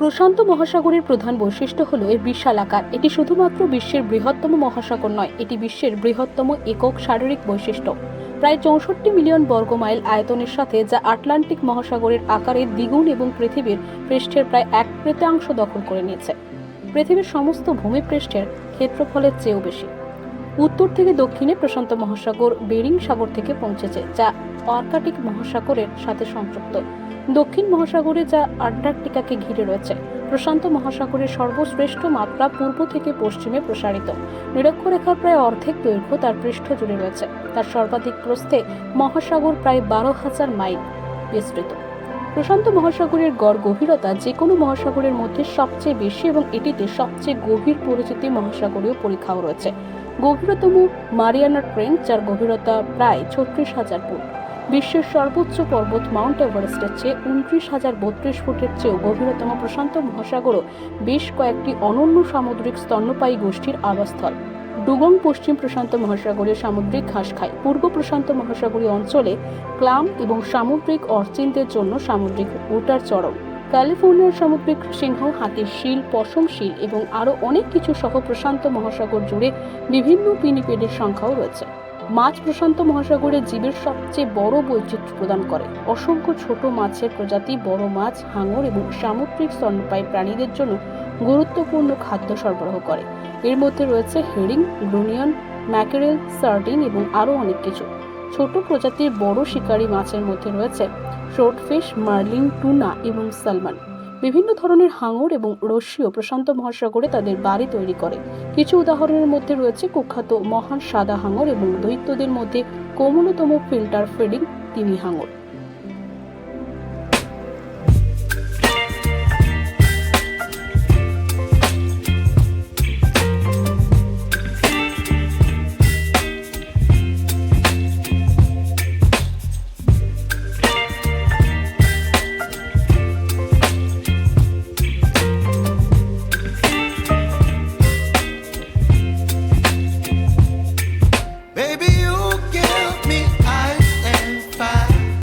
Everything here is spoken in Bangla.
প্রশান্ত মহাসাগরের প্রধান বৈশিষ্ট্য হল এর বিশাল আকার। এটি শুধুমাত্র বিশ্বের বৃহত্তম মহাসাগর নয়, এটি বিশ্বের বৃহত্তম একক শারীরিক বৈশিষ্ট্য। প্রায় চৌষট্টি মিলিয়ন বর্গমাইল আয়তনের সাথে, যা আটলান্টিক মহাসাগরের আকারে দ্বিগুণ এবং পৃথিবীর পৃষ্ঠের প্রায় এক তৃতীয়াংশ দখল করে নিয়েছে। পৃথিবীর সমস্ত ভূমিপৃষ্ঠের ক্ষেত্রফলের চেয়েও বেশি। উত্তর থেকে দক্ষিণে প্রশান্ত মহাসাগর বেরিং সাগর থেকে পৌঁছেছে, যা আর্কটিক মহাসাগরের সাথে সংযুক্ত। দক্ষিণ মহাসাগরে যা আন্টার্কটিকাকে ঘিরে রয়েছে, প্রশান্ত মহাসাগরের সর্বশ্রেষ্ঠ মাত্রা পূর্ব থেকে পশ্চিমে প্রসারিত। নিরক্ষরেখার প্রায় অর্ধেক দৈর্ঘ্য তার পৃষ্ঠ জুড়ে রয়েছে, তার সর্বাধিক প্রস্থে মহাসাগর প্রায় বারো হাজার মাইল বিস্তৃত। প্রশান্ত মহাসাগরের গড় গভীরতা যে কোনো মহাসাগরের মধ্যে সবচেয়ে বেশি এবং এটিতে সবচেয়ে গভীর পরিচিতি মহাসাগরীয় পরীক্ষাও রয়েছে। গভীরতম মারিয়ানা ট্রেঞ্চ যার গভীরতা প্রায় ছত্রিশ হাজার ফুট। বিশ্বের সর্বোচ্চ পর্বত মাউন্ট এভারেস্টের চেয়ে উনত্রিশ হাজার বত্রিশ ফুটের চেয়েও গভীরতম প্রশান্ত মহাসাগরও বেশ কয়েকটি অনন্য সামুদ্রিক স্তন্যপায়ী গোষ্ঠীর আবাসস্থল। ডুগং পশ্চিম প্রশান্ত মহাসাগরের সামুদ্রিক ঘাস খায়। পূর্ব প্রশান্ত মহাসাগরীয় অঞ্চলে ক্লাম এবং সামুদ্রিক অর্চিনদের জন্য সামুদ্রিক ওটার চরম। ক্যালিফোর্নিয়ার সামুদ্রিক সিংহ, হাতির শিল, পশম শিল এবং আরও অনেক কিছু সহ প্রশান্ত মহাসাগর জুড়ে বিভিন্ন পিনিপেডের সংখ্যাও রয়েছে। মাছ প্রশান্ত মহাসাগরে জীবের সবচেয়ে বড় বৈচিত্র্য প্রদান করে। অসংখ্য ছোট মাছের প্রজাতি, বড় মাছ, হাঙর এবং সামুদ্রিক স্তন্যপায়ী প্রাণীদের জন্য গুরুত্বপূর্ণ খাদ্য সরবরাহ করে। এর মধ্যে রয়েছে হেরিং ব্রুনিয়ন ম্যাকেরেল, সার্ডিন এবং আরও অনেক কিছু। ছোট প্রজাতির বড় শিকারী মাছের মধ্যে রয়েছে শর্টফিশ মার্লিন টুনা এবং সালমান বিভিন্ন ধরনের হাঙর এবং রশিও প্রশান্ত মহাসাগরে তাদের বাড়ি তৈরি করে। কিছু উদাহরণের মধ্যে রয়েছে কুখ্যাত মহান সাদা হাঙর এবং দৈত্যদের মধ্যে কোমলতম ফিল্টার ফিডিং তিমি হাঙর।